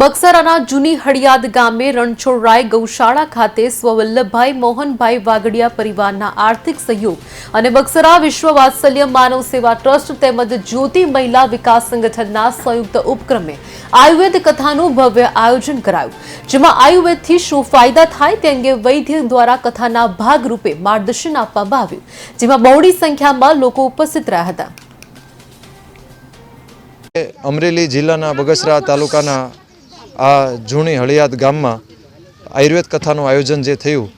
બક્સરાના જૂની હળિયાદ ગામે રણછોડરાય ગૌશાળા ખાતે સ્વવલ્લભભાઈ મોહનભાઈ વાગડિયા પરિવારના આર્થિક સહયોગ અને બક્સરા વિશ્વ માનવ સેવા ટ્રસ્ટ તેમજ જ્યોતિ મહિલા વિકાસ સંગઠનના સંયુક્ત ઉપક્રમે આયુર્વેદ કથાનું ભવ્ય આયોજન કરાયું, જેમાં આયુર્વેદથી શું ફાયદા થાય તે અંગે વૈદ્ય દ્વારા કથાના ભાગરૂપે માર્ગદર્શન આપવામાં આવ્યું, જેમાં બહોળી સંખ્યામાં લોકો ઉપસ્થિત રહ્યા હતા. અમરેલી જિલ્લાના બગસરા તાલુકાના આ જૂની હળિયાદ ગામમાં આયુર્વેદ કથાનું આયોજન જે થયું,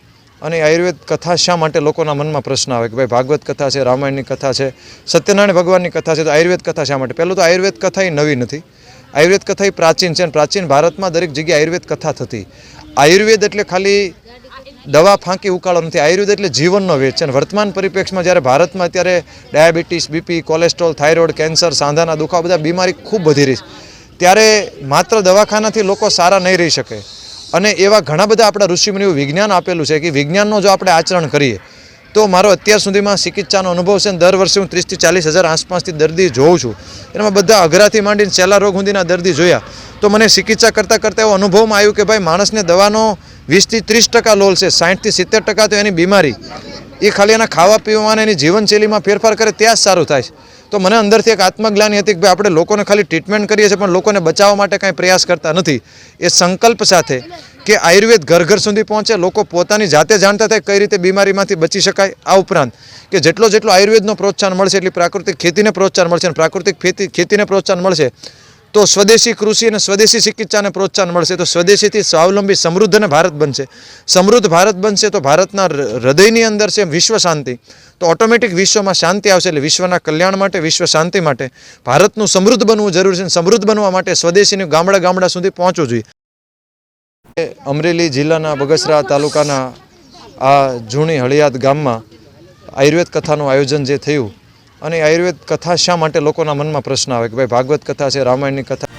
અને આયુર્વેદ કથા શા માટે લોકોના મનમાં પ્રશ્ન આવે કે ભાઈ ભાગવત કથા છે, રામાયણની કથા છે, સત્યનારાયણ ભગવાનની કથા છે, તો આયુર્વેદ કથા શા માટે? પહેલું તો આયુર્વેદ કથા એ નવી નથી. આયુર્વેદ કથા એ પ્રાચીન છે અને પ્રાચીન ભારતમાં દરેક જગ્યાએ આયુર્વેદ કથા થતી. આયુર્વેદ એટલે ખાલી દવા ફાંકી ઉકાળો નથી. આયુર્વેદ એટલે જીવનનો વેદ છે. અને વર્તમાન પરિપ્રેક્ષમાં જ્યારે ભારતમાં અત્યારે diabetes, BP, cholesterol, thyroid, cancer, સાંધાના દુખાવા બધા બીમારી ખૂબ વધી રહી છે. ત્યારે માત્ર દવાખાનાથી લોકો સારા નહીં રહી શકે. અને એવા ઘણા બધા આપણા ઋષિમુનિઓ વિજ્ઞાન આપેલું છે કે વિજ્ઞાનનો જો આપણે આચરણ કરીએ, તો મારો અત્યાર સુધીમાં ચિકિત્સાનો અનુભવ છે અને દર વર્ષે હું ત્રીસથી ચાલીસ હજાર આસપાસથી દર્દી જોઉં છું. એમાં બધા અઘરાથી માંડીને છેલ્લા રોગ સુધીના દર્દી જોયા. તો મને ચિકિત્સા કરતાં કરતાં એવો અનુભવમાં આવ્યું કે ભાઈ, માણસને દવાનો વીસથી ત્રીસ ટકા લોલ છે સાઠથી સિત્તેર ટકા તો એની બીમારી. એ ખાલી એના ખાવા પીવામાં એની જીવનશૈલીમાં ફેરફાર કરે, ત્યાં જ સારું થાય છે. તો મને અંદરથી એક આત્મજ્ઞાની હતી કે ભાઈ આપણે લોકોને ખાલી ટ્રીટમેન્ટ કરીએ છીએ, પણ લોકોને બચાવવા માટે કાંઈ પ્રયાસ કરતા નથી. એ સંકલ્પ સાથે કે આયુર્વેદ ઘર ઘર સુધી પહોંચે, લોકો પોતાની જાતે જાણતા થાય કઈ રીતે બીમારીમાંથી બચી શકાય, આ ઉપરાંત કે જેટલો જેટલો આયુર્વેદનો પ્રોત્સાહન મળશે, એટલી પ્રાકૃતિક ખેતીને પ્રોત્સાહન મળશે અને પ્રાકૃતિક ખેતી ખેતીને પ્રોત્સાહન મળશે તો સ્વદેશી કૃષિ અને સ્વદેશી ચિકિત્સાને પ્રોત્સાહન મળશે. તો સ્વદેશીથી સ્વાવલંબી સમૃદ્ધ અને ભારત બનશે. સમૃદ્ધ ભારત બનશે તો ભારતના હૃદયની અંદર છે વિશ્વ શાંતિ. તો ઓટોમેટિક વિશ્વમાં શાંતિ આવશે એટલે વિશ્વના કલ્યાણ માટે, વિશ્વ શાંતિ માટે ભારતનું સમૃદ્ધ બનવું જરૂરી છે સમૃદ્ધ બનવા માટે સ્વદેશીનું ગામડા ગામડા સુધી પહોંચવું જોઈએ. અમરેલી જિલ્લાના બગસરા તાલુકાના આ જૂની હળિયાદ ગામમાં આયુર્વેદ કથાનું આયોજન જે થયું અને આયુર્વેદ કથા શા માટે લોકોના મનમાં પ્રશ્ન આવે કે ભાઈ ભાગવત કથા છે, રામાયણની કથા